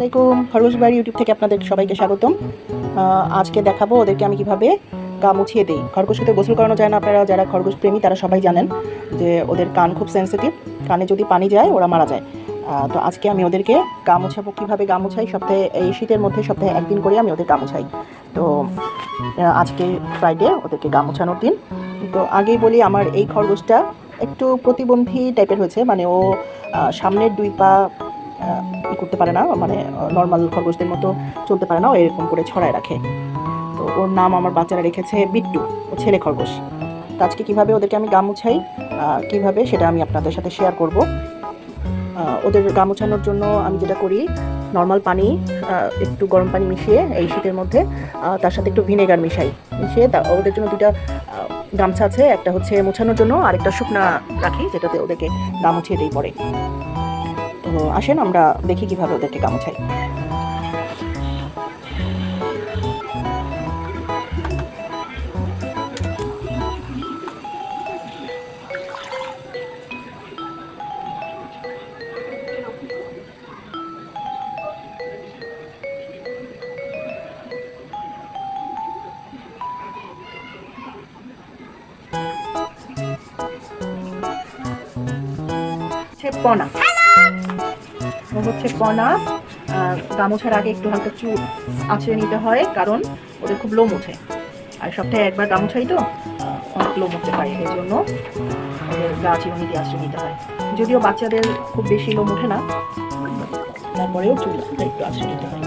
আলাইকুম। বাড়ি ইউটিউব থেকে আপনাদের সবাইকে স্বাগতম। আজকে দেখাবো ওদেরকে আমি কীভাবে গা মুছিয়ে দিই। খরগোশকে গোসল করানো যায় না আপনারা, যারা খরগোশ প্রেমী, তারা সবাই জানেন যে ওদের কান খুব সেন্সিটিভ কানে যদি পানি যায়, ওরা মারা যায়। তো আজকে আমি ওদেরকে গা মুছাবো, কীভাবে গা মুছাই? সপ্তাহে, এই শীতের মধ্যে সপ্তাহে একদিন করে আমি ওদের গা মুছাই। তো আজকে ফ্রাইডে ওদেরকে গা মুছানোর দিন। তো আগেই বলি, আমার এই খরগোশটা একটু প্রতিবন্ধী টাইপের হয়েছে। মানে ও সামনের দুই পা করতে পারে না মানে নর্মাল খরগোশদের মতো চলতে পারে না ও এরকম করে ছড়ায় রাখে। তো ওর নাম আমার বাচ্চারা রেখেছে বিট্টু ও ছেলে খরগোশ। তো আজকে কীভাবে ওদেরকে আমি গা মুছাই আহ, সেটা আমি আপনাদের সাথে শেয়ার করব। ওদের গা মুছানোর জন্য আমি যেটা করি নর্মাল পানি একটু গরম পানি মিশিয়ে এই শীতের মধ্যে তার সাথে একটু ভিনেগার মিশাই। মিশিয়ে তা ওদের জন্য দুটা গামছা আছে একটা হচ্ছে মোছানোর জন্য আর একটা শুকনা রাখি যেটাতে ওদেরকে গা মুছিয়ে দিই পরে। আসেন আমরা দেখি কীভাবে ওদেরকে গা মুছাই হচ্ছে পনা হচ্ছে কণা গামোছার আগে একটু হালকা চুল আঁচড়ে নিতে হয়, কারণ ওদের খুব লোম ওঠে। আর সপ্তাহে একবার গামোছাই তো, অনেক লোম উঠতে পারে এই জন্য ওদের গা চিরুনি দিয়ে আঁচড়ে নিতে হয়। যদিও বাচ্চাদের খুব বেশি লোম ওঠে না, তারপরেও চুল একটু আঁচড়ে নিতে হয়।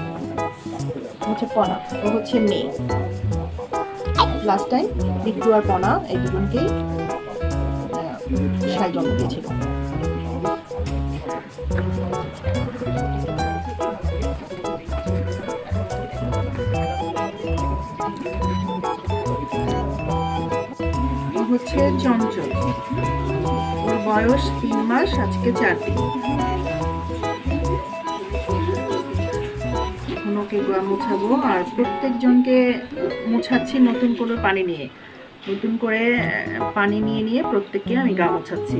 হচ্ছে পনা ও হচ্ছে মেয়ে। লাস্ট টাইম বিট্টু আর পনা এই দুজনকেই সাই জন্ম দিয়েছিল। হচ্ছে চঞ্চল। ওর বয়স তিন মাস, আজকে চার দিন। ওকে মোছাবো, আর প্রত্যেকজনকে মোছাচ্ছি নতুন করে পানি নিয়ে। নতুন করে পানি নিয়ে নিয়ে প্রত্যেককে আমি গা মোছাচ্ছি।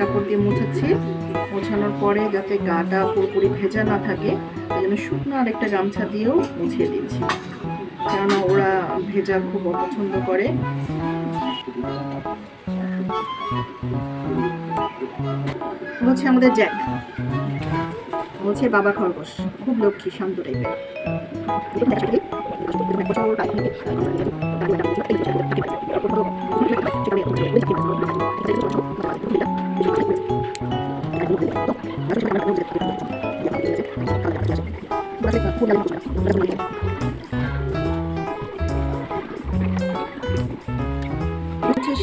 কাপড় দিয়ে মোছাচ্ছি। মোছানোর পরে যাতে গাটা পুরোপুরি ভেজা না থাকে ওই জন্য শুকনো আরেকটা গামছা দিয়েও মুছিয়ে দিচ্ছি। কেননা ওরা ভেজা খুব অপছন্দ করে। হচ্ছে আমাদের জ্যাক। হচ্ছে বাবা খরগোশ, খুব লক্ষ্মী, শান্ত টাইপের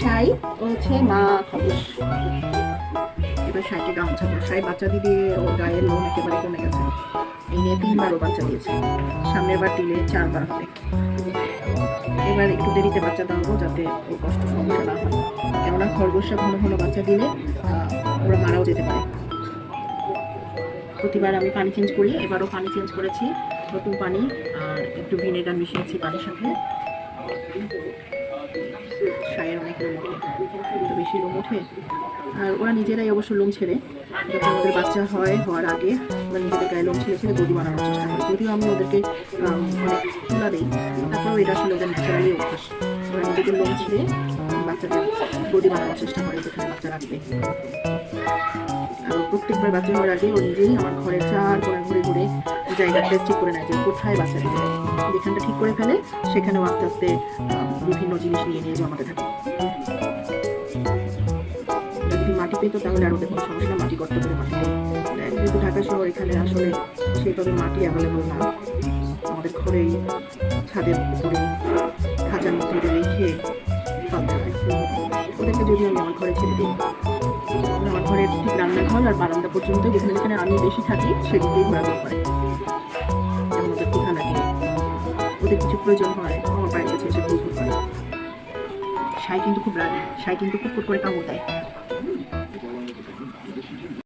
সাই ও হচ্ছে বাচ্চা দিয়ে ওর গায়ের লোম একেবারে কমে গেছে। এই নিয়ে তিনবার ও বাচ্চা দিয়েছে। সামনের বার দিলে চারবার এবার একটু দেরিতে বাচ্চা দেওয়াবো যাতে ওর কষ্ট সমস্যা ঘন ঘন বাচ্চা দিলে ওরা মারাও যেতে পারে। প্রতিবার আমি পানি চেঞ্জ করি, এবারও পানি চেঞ্জ করেছি, নতুন পানি আর একটু ভিনেগার মিশিয়েছি পানির সাথে। সায়ের অনেক লোম বেশি লোম ওঠে। আর ওরা নিজেরাই অবশ্য লোম ছেড়ে যখন ওদের বাচ্চা হয়, হওয়ার আগে ওরা নিজেদের গায়ে লোম ছেড়ে ছেড়ে গদি বানানোর চেষ্টা করে। যদিও আমি ওদেরকে তুলা দিই, তারপরেও এটা আসলে ওদের ন্যাচারালি অভ্যাস। ওরা নিজেদের লোম ছেড়ে বাচ্চাদের গদি বানানোর চেষ্টা করে যেখানে বাচ্চা রাখবে। আর প্রত্যেকবার বাচ্চা হওয়ার আগে ও নিজেই আমার ঘরের চার কোণে ঘুরে ঘুরে জায়গাটা ঠিক করে নেয় যে কোথায় বাচ্চা দিতে যেখানটা ঠিক করে ফেলে, সেখানেও আস্তে আস্তে বিভিন্ন জিনিস নিয়ে নিয়ে জমাতে থাকে। যদি মাটি পেতো তাহলে আর ওদের কোনো সমস্যা মাটি গর্ত করে মাটি। যেহেতু ঢাকা শহর, এখানে আসলে সেইভাবে মাটি অ্যাভেলেবল না। আমাদের ঘরেই ছাদের উপরে খাঁচার মধ্যে রেখে ফেলতে হয় ওদেরকে যদি আমি আমার ঘরে ছেড়ে দিই আমার ঘরের ঠিক রান্নাঘর আর বারান্দা পর্যন্ত যেখানে যেখানে আমি বেশি থাকি, সেদিকেই ঘোরাঘুরি করে। কোথা লাগে ওদের কিছু প্রয়োজন হয়, আমার বাড়ির কাছে এসে ঘুরঘুর করে। সাই কিন্তু খুব রাগে, সাই কিন্তু খুব করে কামড় দেয়।